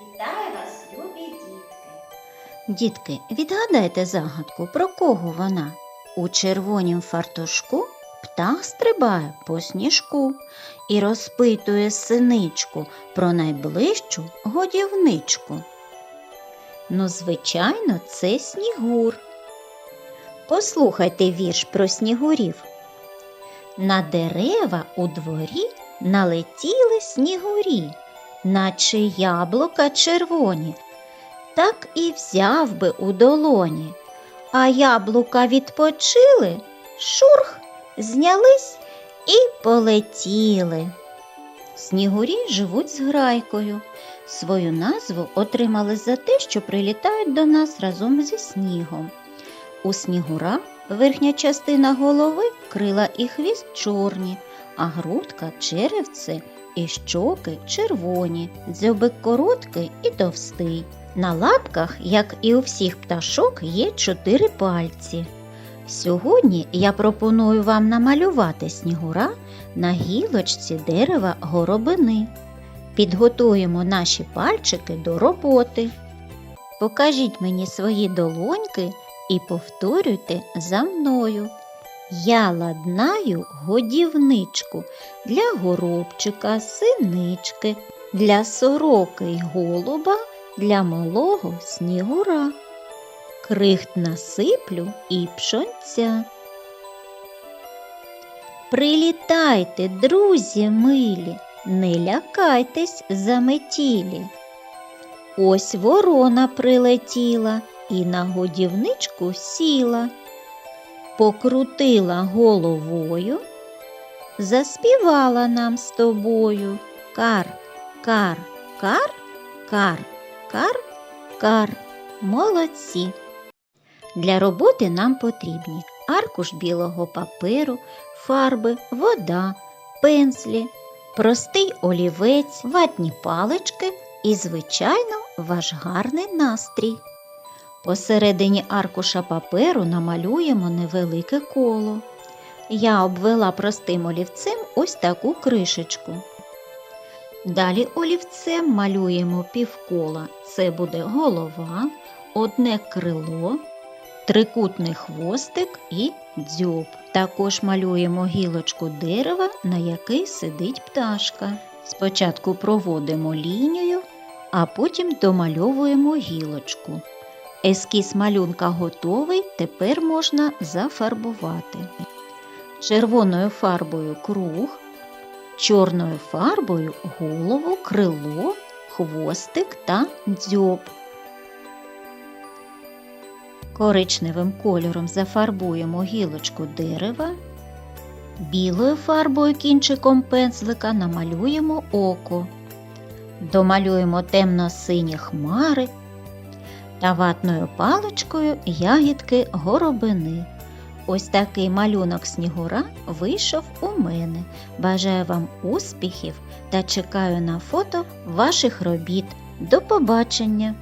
Вітаю вас, любі дітки! Дітки, відгадайте загадку, про кого вона? У червонім фартушку птах стрибає по сніжку і розпитує синичку про найближчу годівничку. Ну, звичайно, це снігур. Послухайте вірш про снігурів. На дерева у дворі налетіли снігурі, наче яблука червоні, так і взяв би у долоні. А яблука відпочили, шурх, знялись і полетіли. Снігурі живуть з грайкою. Свою назву отримали за те, що прилітають до нас разом зі снігом. У снігура верхня частина голови, крила і хвіст чорні, а грудка черевце і щоки червоні, дзьобик короткий і товстий. На лапках, як і у всіх пташок, є чотири пальці. Сьогодні я пропоную вам намалювати снігура на гілочці дерева горобини. Підготуємо наші пальчики до роботи. Покажіть мені свої долоньки і повторюйте за мною. Я ладнаю годівничку для горобчика, синички, для сороки й голуба, для малого снігура. Крихт насиплю і пшонця. Прилітайте, друзі милі, не лякайтесь заметілі. Ось ворона прилетіла і на годівничку сіла, покрутила головою, заспівала нам з тобою кар, кар, кар, кар, кар, кар. Молодці. Для роботи нам потрібні аркуш білого паперу, фарби, вода, пензлі, простий олівець, ватні палички і, звичайно, ваш гарний настрій. Посередині аркуша паперу намалюємо невелике коло. Я обвела простим олівцем ось таку кришечку. Далі олівцем малюємо півкола. Це буде голова, одне крило, трикутний хвостик і дзьоб. Також малюємо гілочку дерева, на якій сидить пташка. Спочатку проводимо лінію, а потім домальовуємо гілочку. Ескіз малюнка готовий, тепер можна зафарбувати. Червоною фарбою круг, чорною фарбою голову, крило, хвостик та дзьоб. Коричневим кольором зафарбуємо гілочку дерева. Білою фарбою кінчиком пензлика намалюємо око. Домалюємо темно-сині хмари та ватною паличкою ягідки горобини. Ось такий малюнок снігура вийшов у мене. Бажаю вам успіхів та чекаю на фото ваших робіт. До побачення!